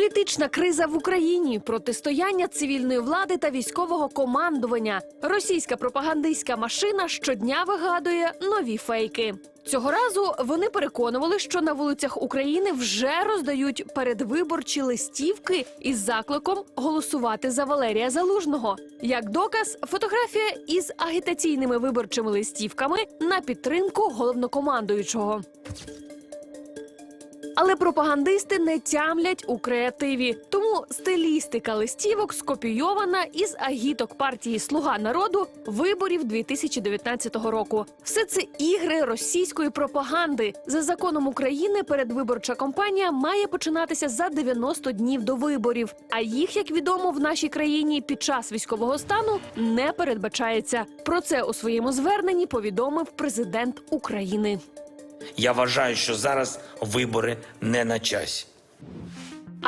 Політична криза в Україні, протистояння цивільної влади та військового командування. Російська пропагандистська машина щодня вигадує нові фейки. Цього разу вони переконували, що на вулицях України вже роздають передвиборчі листівки із закликом голосувати за Валерія Залужного. Як доказ, фотографія із агітаційними виборчими листівками на підтримку головнокомандуючого. Але пропагандисти не тямлять у креативі. Тому стилістика листівок скопійована із агіток партії Слуга народу виборів 2019 року. Все це ігри російської пропаганди. За законом України передвиборча кампанія має починатися за 90 днів до виборів. А їх, як відомо, в нашій країні під час військового стану не передбачається. Про це у своєму зверненні повідомив президент України. Я вважаю, що зараз вибори не на часі.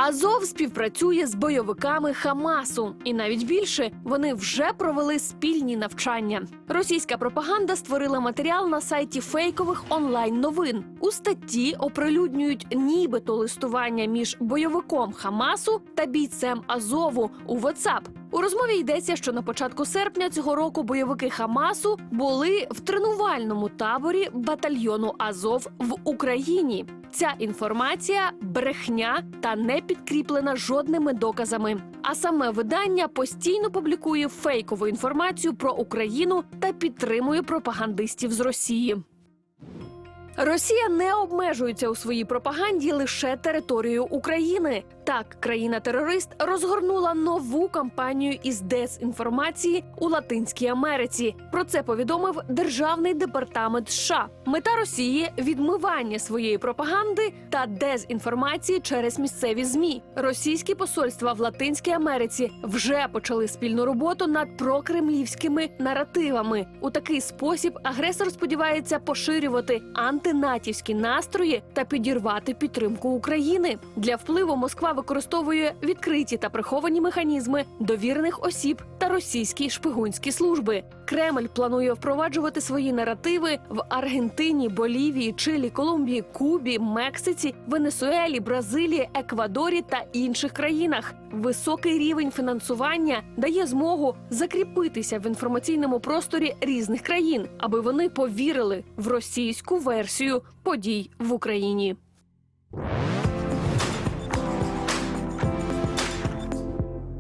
Азов співпрацює з бойовиками Хамасу, і навіть більше вони вже провели спільні навчання. Російська пропаганда створила матеріал на сайті фейкових онлайн новин. У статті оприлюднюють нібито листування між бойовиком Хамасу та бійцем Азову у WhatsApp. У розмові йдеться, що на початку серпня цього року бойовики Хамасу були в тренувальному таборі батальйону Азов в Україні. Ця інформація брехня та не підкріплена жодними доказами. А саме видання постійно публікує фейкову інформацію про Україну та підтримує пропагандистів з Росії. Росія не обмежується у своїй пропаганді лише територією України. Так, країна-терорист розгорнула нову кампанію із дезінформації у Латинській Америці. Про це повідомив Державний департамент США. Мета Росії відмивання своєї пропаганди та дезінформації через місцеві змі. Російські посольства в Латинській Америці вже почали спільну роботу над прокремлівськими наративами. У такий спосіб агресор сподівається поширювати антинатівські настрої та підірвати підтримку України. Для впливу Москва використовує відкриті та приховані механізми довірених осіб та російські шпигунські служби. Кремль планує впроваджувати свої наративи в Аргентині, Болівії, Чилі, Колумбії, Кубі, Мексиці, Венесуелі, Бразилії, Еквадорі та інших країнах. Високий рівень фінансування дає змогу закріпитися в інформаційному просторі різних країн, аби вони повірили в російську версію подій в Україні.